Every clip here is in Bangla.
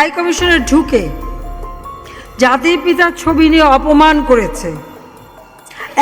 হাই কমিশনে ঢুকে জাতির পিতার ছবি নিয়ে অপমান করেছে।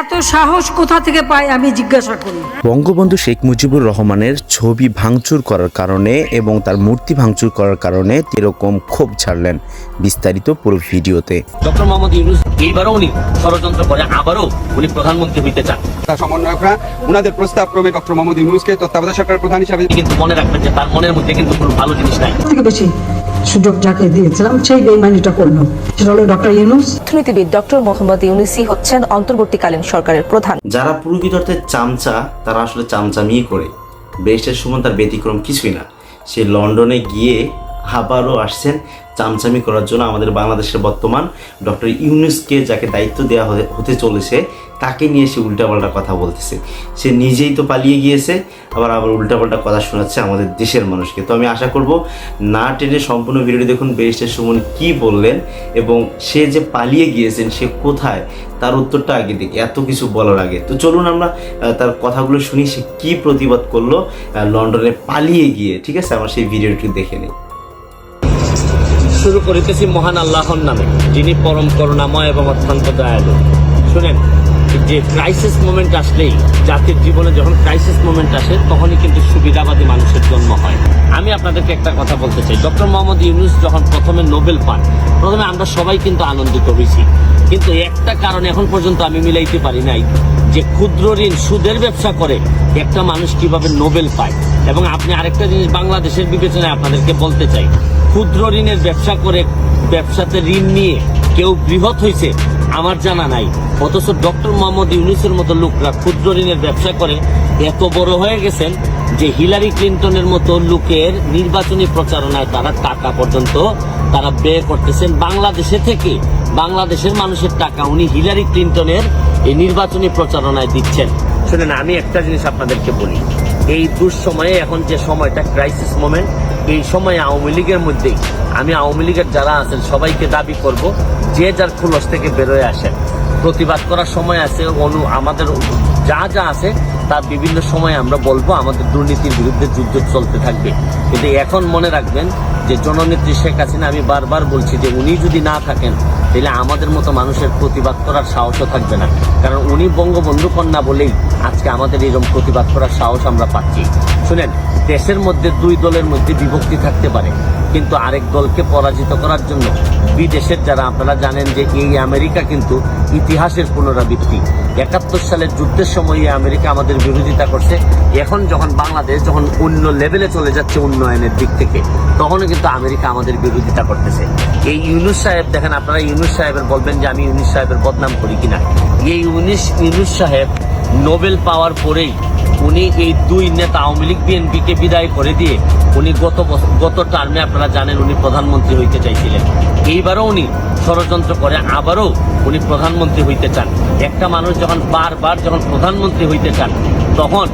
এত সাহস কোথা থেকে পায় আমি জিজ্ঞাসা করি। বঙ্গবন্ধু শেখ মুজিবুর রহমানের ছবি ভাঙচুর করার কারণে এবং তার মূর্তি ভাঙচুর করার কারণে এরকম ক্ষোভ ছাড়লেন বিস্তারিত পুরো ভিডিওতে। ডক্টর মোহাম্মদ ইউনুস এইবারও উনি ষড়যন্ত্র করে আবারও উনি প্রধানমন্ত্রী হইতে চান। তার সমন্বয়করা উনাদের প্রস্তাব ক্রমে ডক্টর মোহাম্মদ ইউনুসকে তত্ত্বাবধায়ক সরকারের প্রধান হিসাবে কিন্তু মনে রাখবেন যে তার মনের মধ্যে কিন্তু কোনো ভালো জিনিস নাই। থেকে বেশি সুযোগ যাকে দিয়েছিলাম সেই বেইমানিটা করল। সেটা হলো ডক্টর ইউনুস। অর্থনীতিবিদ ডক্টর মোহাম্মদ ইউনুসি হচ্ছেন অন্তর্বর্তীকালীন সরকারের প্রধান। যারা প্রকৃত অর্থে চামচা তারা আসলে চামচামিই করে। বেস্টের সুমন তার ব্যতিক্রম কিছুই না। সে লন্ডনে গিয়ে আবারও আসছেন। চামচামি করার জন্য আমাদের বাংলাদেশের বর্তমান ডক্টর ইউনুসকে যাকে দায়িত্ব দেওয়া হতে- চলেছে, তাকে নিয়ে সে উল্টাপাল্টা কথা বলতেছে। সে নিজেই তো পালিয়ে গিয়েছে, আবার আবার উল্টাপাল্টা কথা শোনাচ্ছে আমাদের দেশের মানুষকে। তো আমি আশা করব, না টেনে সম্পূর্ণ ভিডিওটি দেখুন বেরিস্টার সুমন কি বললেন এবং সে যে পালিয়ে গিয়েছেন, সে কোথায়? তার উত্তরটা আগে দিই এত কিছু বলার আগে। তো চলুন আমরা তার কথাগুলো শুনি, সে কি প্রতিবাদ করল লন্ডনে পালিয়ে গিয়ে, ঠিক আছে? আমরা সেই ভিডিওটি দেখে নিই। শুরু করিতেছি মহান আল্লাহর নামে, যিনি পরম করুণাময় এবং অত্যন্ত দয়ালু। শুনেন, যে ক্রাইসিস মোমেন্ট আসলেই, জাতির জীবনে যখন ক্রাইসিস মোমেন্ট আসে, তখনই কিন্তু সুবিধাবাদী মানুষের জন্ম হয়। আমি আপনাদেরকে একটা কথা বলতে চাই। ডক্টর মোহাম্মদ ইউনুস যখন প্রথমে নোবেল পান, প্রথমে আমরা সবাই কিন্তু আনন্দিত হয়েছি। কিন্তু একটা কারণ এখন পর্যন্ত আমি মিলাইতে পারি নাই, যে ক্ষুদ্র ঋণ সুদের ব্যবসা করে একটা মানুষ কীভাবে নোবেল পায়। এবং আপনি আরেকটা জিনিস বাংলাদেশের বিবেচনায় আপনাদেরকে বলতে চাই। ক্ষুদ্র ঋণের ব্যবসা করে ব্যবসাতে ঋণ নিয়ে কেউ বৃহৎ হয়েছে, আমার জানা নাই। অথচ ডক্টর মোহাম্মদ ইউনুসের মতো লোকরা ক্ষুদ্র ঋণের ব্যবসা করে, এত বড় হয়ে গেছেন যে হিলারি ক্লিন্টনের মতো লোকের নির্বাচনী প্রচারণায় তারা টাকা পর্যন্ত তারা ব্যয় করতেছেন। বাংলাদেশে থেকে বাংলাদেশের মানুষের টাকা উনি হিলারি ক্লিন্টনের এই নির্বাচনী প্রচারণায় দিচ্ছেন। শুনেন, আমি একটা জিনিস আপনাদেরকে বলি। এই দুঃসময়ে এখন যে সময়টা ক্রাইসিস মোমেন্ট এই সময়ে আওয়ামী লীগের মধ্যেই আমি আওয়ামী লীগের যারা আছেন সবাইকে দাবি করব, যে যার খুলস থেকে বেরোয় আসেন। প্রতিবাদ করার সময় আছে, অনু, আমাদের যা যা আছে, তার বিভিন্ন সময় আমরা বলব আমাদের দুর্নীতির বিরুদ্ধে যুদ্ধ চলতে থাকবে। কিন্তু এখন মনে রাখবেন যে জননেত্রী শেখ হাসিনা, আমি বারবার বলছি যে উনি যদি না থাকেন, তাহলে আমাদের মতো মানুষের প্রতিবাদ করার সাহসও থাকবে না। কারণ উনি বঙ্গবন্ধু কন্যা বলেই আজকে আমাদের এরকম প্রতিবাদ করার সাহস আমরা পাচ্ছি। শুনেন দেশের মধ্যে দুই দলের মধ্যে বিভক্তি থাকতে পারে। কিন্তু আরেক দলকে পরাজিত করার জন্য বিদেশের যারা, আপনারা জানেন যে এই আমেরিকা কিন্তু ইতিহাসের পুনরাবৃত্তি। একাত্তর সালের যুদ্ধের সময় এই আমেরিকা আমাদের বিরোধিতা করছে। এখন যখন বাংলাদেশ যখন অন্য লেভেলে চলে যাচ্ছে উন্নয়নের দিক থেকে, তখনও কিন্তু আমেরিকা আমাদের বিরোধিতা করতেছে। এই ইউনুস সাহেব, দেখেন আপনারা ইউনুস সাহেবের বলবেন যে আমি ইউনুস সাহেবের বদনাম করি কিনা। এই ইউনুস ইউনুস সাহেব নোবেল পাওয়ার পরেই উনি এই দুই নেতা আওয়ামী লীগ বিএনপিকে বিদায় করে দিয়ে উনি গত গত টার্মে আপনারা জানেন উনি প্রধানমন্ত্রী হইতে চাইছিলেন। এইবারও উনি ষড়যন্ত্র করে, আবারও উনি প্রধানমন্ত্রী হইতে চান। একটা মানুষ যখন বারবার যখন প্রধানমন্ত্রী হইতে চান তখন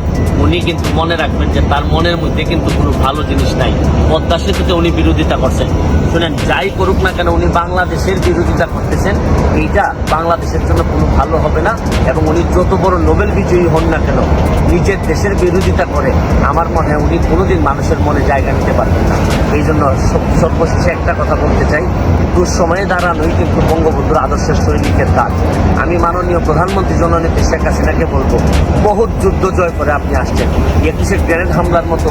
উনি কিন্তু মনে রাখবেন যে তার মনের মধ্যে কিন্তু কোনো ভালো জিনিস নাই। পদ্মা সেতুতে উনি বিরোধিতা করছেন। শুনেন, যাই করুক না কেন উনি বাংলাদেশের বিরোধিতা করতেছেন, এইটা বাংলাদেশের জন্য কোনো ভালো হবে না এবং উনি যত বড় নোবেল বিজয়ী হন না কেন, নিজের দেশের বিরোধিতা করে আমার মনে হয় উনি কোনোদিন মানুষের মনে জায়গা নিতে পারবেন না। এই জন্য সর্বশেষে একটা কথা বলতে চাই দুঃসময়ে দাঁড়ানোই কিন্তু বঙ্গবন্ধুর আদর্শের সৈনিকের কাজ আমি মাননীয় প্রধানমন্ত্রী জননেত্রী শেখ হাসিনাকে বলব, বহুত যুদ্ধ জয় করে আপনি আসছেন। একুশে গ্রেনেড হামলার মতো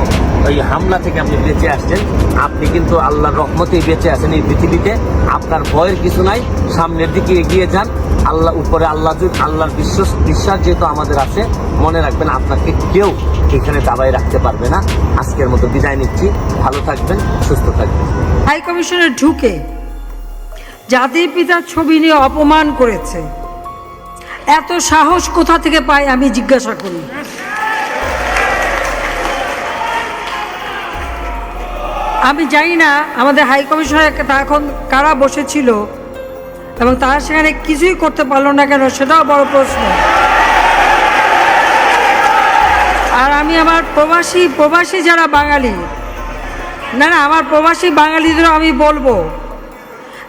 ওই হামলা থেকে আপনি বেঁচে আসছেন। আপনি কিন্তু আল্লাহর রহমতেই বেঁচে আছেন এই পৃথিবীতে। আপনার ভয়ের কিছু নাই, সামনের দিকে এগিয়ে যান। আল্লাহ উপরে আল্লাহ আল্লাহর বিশ্বাস বিশ্বাস যেহেতু আমাদের আছে, মনে রাখবেন আপনাকে কেউ এখানে দাবাই রাখতে পারবে না। আজকের মতো বিদায় নিচ্ছি। ভালো থাকবেন, সুস্থ থাকবেন। হাই কমিশনে ঢুকে জাতির পিতার ছবি নিয়ে অপমান করেছে। এত সাহস কোথা থেকে পায় আমি জিজ্ঞাসা করি। আমি জানি না, আমাদের হাই কমিশনার এখন কারা বসেছিল এবং তারা সেখানে কিছুই করতে পারল না কেন সেটাও বড় প্রশ্ন। আর আমি আমার প্রবাসী প্রবাসী যারা বাঙালি, না না, আমার প্রবাসী বাঙালিদেরও আমি বলব।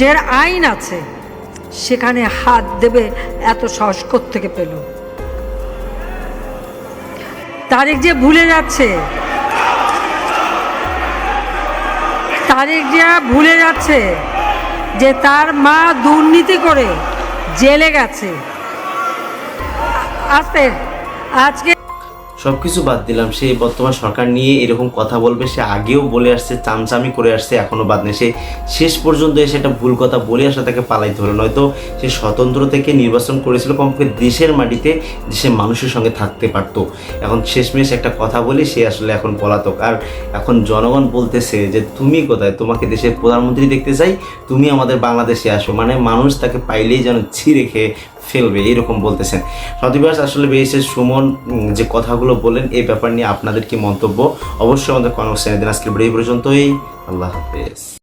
যার আইন আছে, সেখানে হাত দেবে এত সাহস থেকে পেল? তারেক যে ভুলে যাচ্ছে তারেক যে ভুলে যাচ্ছে, যে তার মা দুর্নীতি করে জেলে গেছে। আস্তে, আজকে সব কিছু বাদ দিলাম। সে বর্তমান সরকার নিয়ে এরকম কথা বলবে, সে আগেও বলে আসছে, চামচামি করে আসছে এখনও বাদ নেই। সে শেষ পর্যন্ত এসে একটা ভুল কথা বলে আসলে তাকে পালাই ধরে নয়তো সে স্বতন্ত্র থেকে নির্বাচন করেছিল কমপক্ষে দেশের মাটিতে দেশের মানুষের সঙ্গে থাকতে পারতো। এখন শেষমেশ একটা কথা বলে সে আসলে এখন পলাতক। আর এখন জনগণ বলতেছে যে, তুমি কোথায়? তোমাকে দেশের প্রধানমন্ত্রী দেখতে চাই? তুমি আমাদের বাংলাদেশে আসো। মানে মানুষ তাকে পাইলেই যেন ছিঁড়ে খেয়ে ফেলবে, এরকম বলতেছেন। সদিবাস আসলে বেশি সুমন যে কথাগুলো বলেন এই ব্যাপার নিয়ে আপনাদের কি মন্তব্য? অবশ্যই আমাদের কনভার্সেশনে দিন। আজকের এই পর্যন্তই। আল্লাহ হাফেজ।